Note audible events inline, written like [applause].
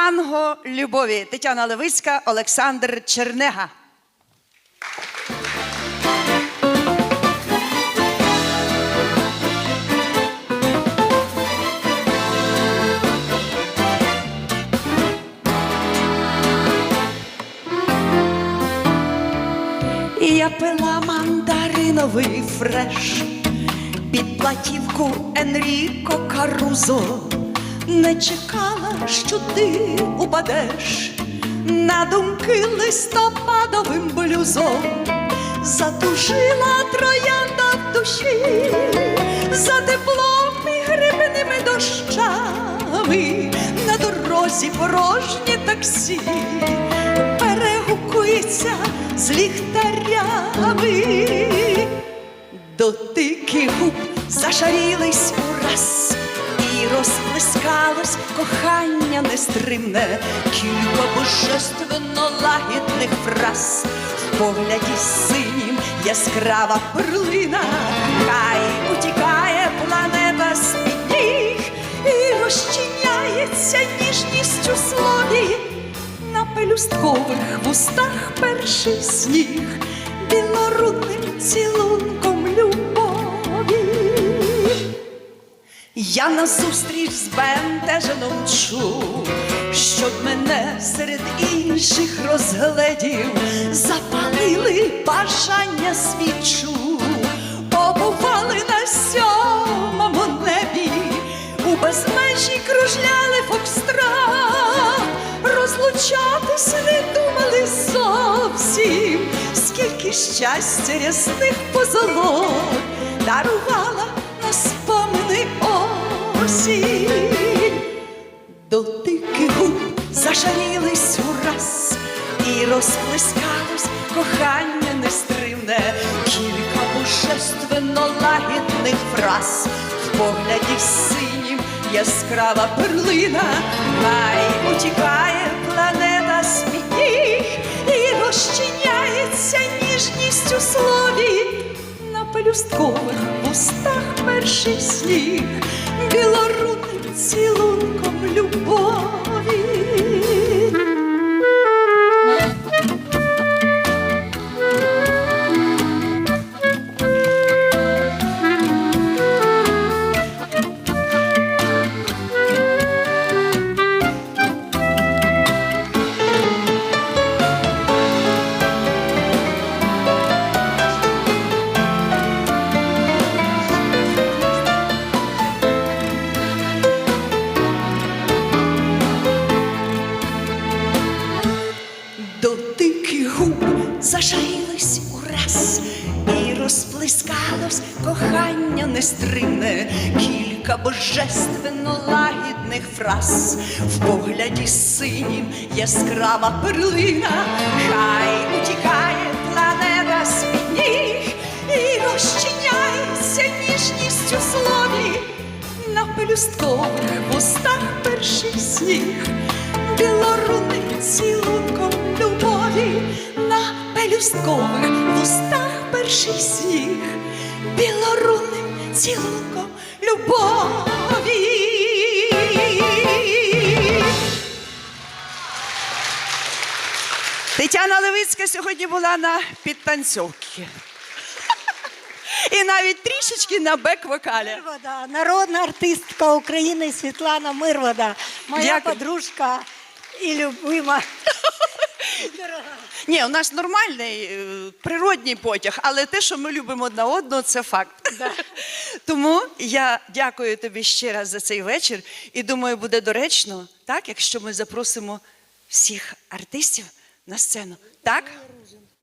Танго любові. Тетяна Левицька, Олександр Чернега. Я пила мандариновий фреш під платівку Енріко Карузо. Не чекала, що ти упадеш на думки листопадовим блюзом. Затушила троянда в душі за теплом і грибними дощами на дорозі порожнє таксі перегукується з ліхтарями. Дотики губ зашарілись ураз, і розплескалось кохання нестримне, кілька божественно лагідних фраз, в погляді синім яскрава перлина, хай утікає планета з-під ніг і розчиняється ніжністю слові. На пелюсткових вустах перший сніг. Білорудним цілунком Я назустріч збентежено мчу, щоб мене серед інших розгледів запалили бажання свічу, побували на сьомому небі, у безмежі кружляли фокстрат, розлучатись не думали зовсім, скільки щастя рясних позолот дарувала на спомини зашарілись ураз і розплескалось кохання нестримне, кілька божественно лагідних фраз в погляді синім яскрава перлина, хай утікає планета з-під і розчиняється ніжністю слові. На пелюсткових вустах перший сніг, білорудним зашарілись ураз, і розплескалось кохання нестримне, кілька божественно лагідних фраз, в погляді синім яскрава перлина, хай утікає планета з-під ніг. І розчиняється ніжністю слові. На пелюсткових вустах перший сніг, білорудним на пелюсткових вустах перший сніг, білорудним цілунком любові. Тетяна Левицька сьогодні була на підтанцьовці. І навіть трішечки на бек-вокалі. Мирвода, народна артистка України Світлана Мирвода, моя Дякую. подружка і любима. Ні, у нас нормальний е, природній потяг, але те, що ми любимо одна одного, це факт. [laughs] Тому я дякую тобі ще раз за цей вечір і думаю, буде доречно, так, якщо ми запросимо всіх артистів на сцену. Так?